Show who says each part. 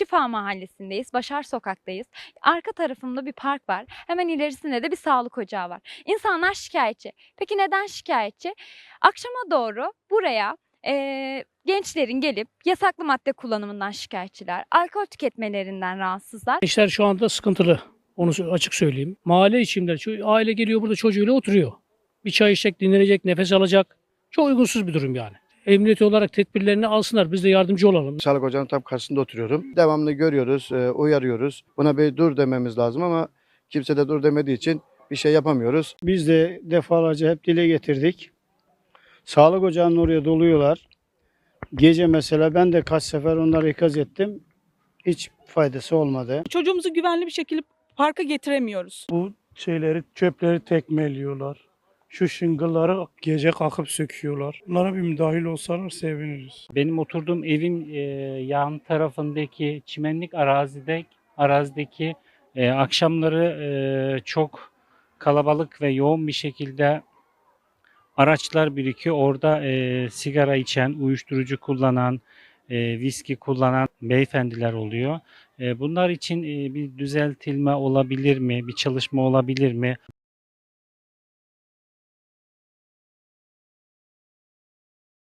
Speaker 1: Şifa Mahallesi'ndeyiz. Başar Sokak'tayız. Arka tarafımda bir park var. Hemen ilerisinde de bir sağlık ocağı var. İnsanlar şikayetçi. Peki neden şikayetçi? Akşama doğru buraya eee, gençlerin gelip yasaklı madde kullanımından şikayetçiler, alkol tüketmelerinden rahatsızlar.
Speaker 2: İşler şu anda sıkıntılı. Onu açık söyleyeyim. Mahalle içimde ço- aile geliyor burada çocuğuyla oturuyor. Bir çay içecek, dinlenecek, nefes alacak. Çok uygunsuz bir durum yani. Emniyeti olarak tedbirlerini alsınlar. Biz de yardımcı olalım.
Speaker 3: Sağlık ocağının tam karşısında oturuyorum. Devamlı görüyoruz, e, uyarıyoruz. Buna bir dur dememiz lazım ama kimse de dur demediği için bir şey yapamıyoruz.
Speaker 4: Biz de defalarca hep dile getirdik. Sağlık ocağının oraya doluyorlar. Gece mesela ben de kaç sefer onları ikaz ettim. Hiç faydası olmadı.
Speaker 5: Çocuğumuzu güvenli bir şekilde parka getiremiyoruz.
Speaker 6: Bu şeyleri, çöpleri tekmeliyorlar. Şu şıngılları gece kalkıp söküyorlar. Bunlara bir müdahil olsalar seviniriz.
Speaker 7: Benim oturduğum evin e, yan tarafındaki çimenlik arazide arazideki e, akşamları e, çok kalabalık ve yoğun bir şekilde araçlar birikiyor. Orada e, sigara içen, uyuşturucu kullanan, e, viski kullanan beyefendiler oluyor. E, bunlar için e, bir düzeltilme olabilir mi? Bir çalışma olabilir mi?